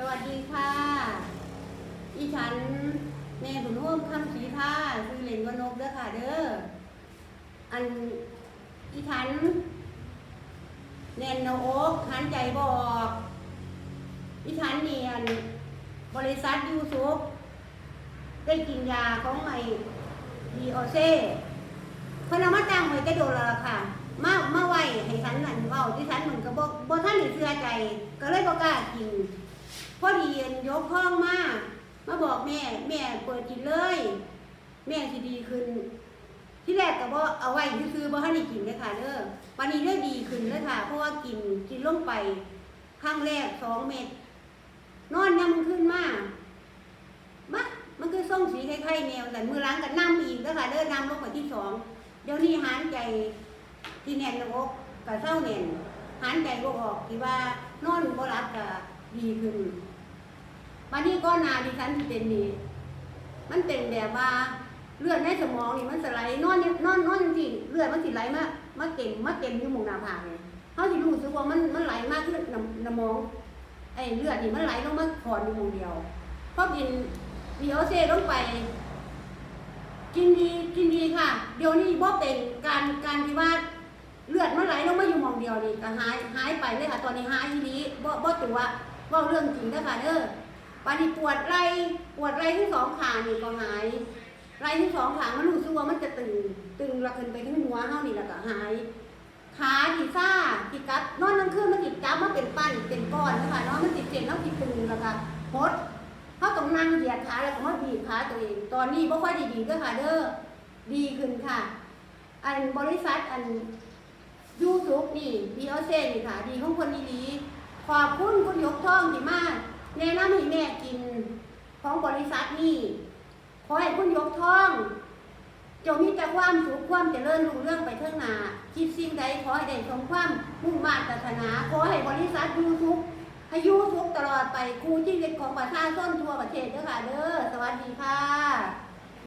สวัสดีค่ะอีฉันแม่บุญร่วมคำสีท่าคือเหล่นวนกเด้อค่ะ เด้อ อันอีฉันแน่นนาอกหันใจบอกอีฉันเนียนบริษัทยูซุปได้กินยาของไอดีโอเซ่พนเอามาจ้างไว้กระโดดละค่ะ มามาไว้ให้ฉันนั่นเว้าที่ฉันเหมือนกับบ่บ่ท่านได้เชื่อใจ ก็เลยบ่กล้ากิน พอดีเย็นยกห้องมามาบอกแม่ แม่เปิดกินเลย แม่สิดีขึ้น ที่แรกก็บ่เอาไว้ซื้อบ่ให้ได้กินเลยค่ะเด้อวันนี้เริ่มดีขึ้นเลยค่ะ เพราะว่ากินกินลงไปครั้งแรกสองเม็ดนอนยังมันขึ้นมากมามันคือส่งสีคล้ายๆแนวแต่มือล้างกันน้ำอีกแล้วค่ะเด้อน้ำลงไปที่สองเดี๋ยวนี้หานใจที่แน่นน้าอกกับเศร้าแน่นหานใจบ่ออกที่ว่านอนบ่หลับก็ ดีขึ้นวันนี้ก็นาดิฉันเป็นนี่มันเป็นแบบว่าเลือดในสมองนี่มันสไหลนอนนอนนอนจริงเลือดมันสิไหลมามาเต็มมาเต็มอยู่หมองหน้าผากเลยเขาสิรู้สึกว่ามันมันไหลมากขึ้นน้ำน้ำมองไอ้เลือดนี่มันไหลลงมาขอนอยู่หมองเดียวพอกินดีโอเซลงไป กินดีกินดีค่ะ เดี๋ยวนี้บ่เป็นการการที่ว่าเลือดมันไหลลงมาอยู่หมองเดียวนี่ก็หายหายไปเลยค่ะตอนนี้หายทีนี้บ่บ่ตัว ว่าเรื่องจริงเด้อค่ะเด้อวันนี้ปวดไหล่ปวดไหล่ที่สองขานี่ก็หายไหล่ที่สองขางมันรู้สึกว่ามันจะตึงตึงระขึ้นไปที่หัวเฮานี่แล้วก็หายขาที่ซ่าที่กัดนอนกลางคืนมันติดจับมันเป็นปั้นเป็นก้อนนะคะเนาะมันติดเจ็บแล้วติดตึงแล้วก็หดเขาต้องนั่งเหยียดขาแล้วก็มาบีบขาตัวเองตอนนี้บ่ค่อยด้ดีเด้อค่ะเด้อดีขึ้นค่ะ อันบริษัทอันยูทูบนี่บีโอเซนี่ค่ะ ดีของคนดีๆขอบคุณ ท่องที่มากแนะนำให้แม่กินของบริษัทนี้ขอให้คุณยกท้องจงมีแต่ความสุขความเจริญรุ่งเรื่องไปเท่าหนาคิดสิ่งใดขอให้ได้สมความมุ่งมั่นปรานาขอให้บริษัทยูทุกให้ยูทุกตลอดไปครูชีวิตของประชาชนทั่วประเทศเด้อค่ะเด้อสวัสดีค่ะ